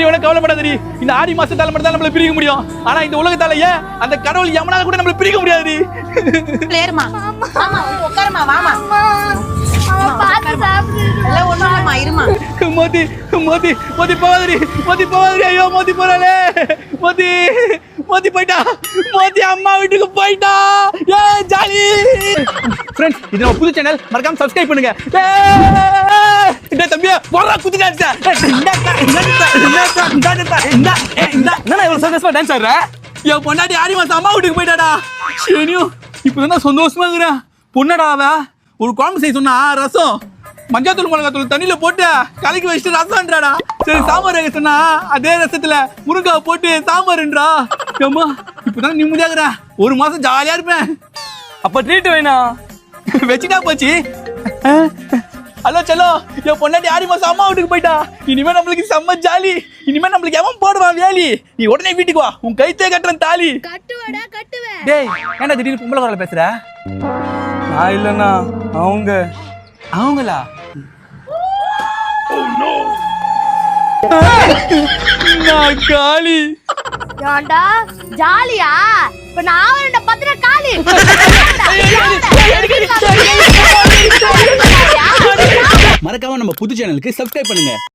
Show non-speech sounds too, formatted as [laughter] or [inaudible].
எவ்வளவு கவலைப்படாதடி இந்த ஆடி மாசத்தால மட்டும் தான் நம்மள பிரிக்க முடியும். ஆனா இந்த உலகத்தால ஏன் அந்த கடவுள் எவனால கூட நம்மள பிரிக்க முடியாதுடி. ஏறுமா ஆமா உட்காருமா வாமா. மோதி மோதி மோதி போவாதடி மோதி போவாதடி ஐயோ மோதி போறாளே. மோதி. மோதி போயிட்டா. மோதி அம்மா வீட்டுக்கு போயிட்டா. ஏ ஜாலி. ஃப்ரெண்ட்ஸ் இது நம்ம புது சேனல் மறக்காம சப்ஸ்கிரைப் பண்ணுங்க. இந்த தம்பியா போறா குதி டான்ஸ் என்ன இவ்வளவு சந்தோஷமா டான்ஸ் ஆடுற? என் பொண்டாட்டி ஆடி மாசம் அம்மா வீட்டுக்கு போயிட்டாடா. சனியும் இப்பதான் சந்தோஷமா இருக்கிறேன் பொண்ணடா அவ. ஒரு குழம்பு செய்ய சொன்னா ரசம். மஞ்சள் மிளகாத்தூள் தண்ணியில போட்டு கலக்கி வச்சுட்டு ரசம்ன்றாடா. சரி சாம்பார் வைக்க சொன்னா அதே ரசத்துல முருங்காவை போட்டு சாம்பார்ன்றா. ஏம்மா இப்பதான் நிம்மதியாகிறேன் ஒரு மாசம் ஜாலியா இருப்பேன். அப்ப ட்ரீட் வேணாம் வச்சுட்டா போச்சு. ஹலோ செல்லோ என் பொண்டாட்டி ஆடி மாசம் அம்மா வீட்டுக்கு போயிட்டா. இனிமே நம்மளுக்கு செம்ம ஜாலி இனிமே நம்மளுக்கு எவன் போடுவான் வேலி? நீ உடனே வீட்டுக்கு வா. உன் கைத்தே கட்டுறேன் தாலி. டேய் ஏன்டா திடீர்னு பொம்பளை குரல பேசுற? நான் இல்லைண்ணா அவங்க. அவங்களா? நான் காளி ஏன்டா? ஜாலியா? இப்ப நான் அவனோட பத்திர காலி? [laughs] மறக்காம நம்ம புது சேனலுக்கு சப்ஸ்கிரைப் பண்ணுங்க.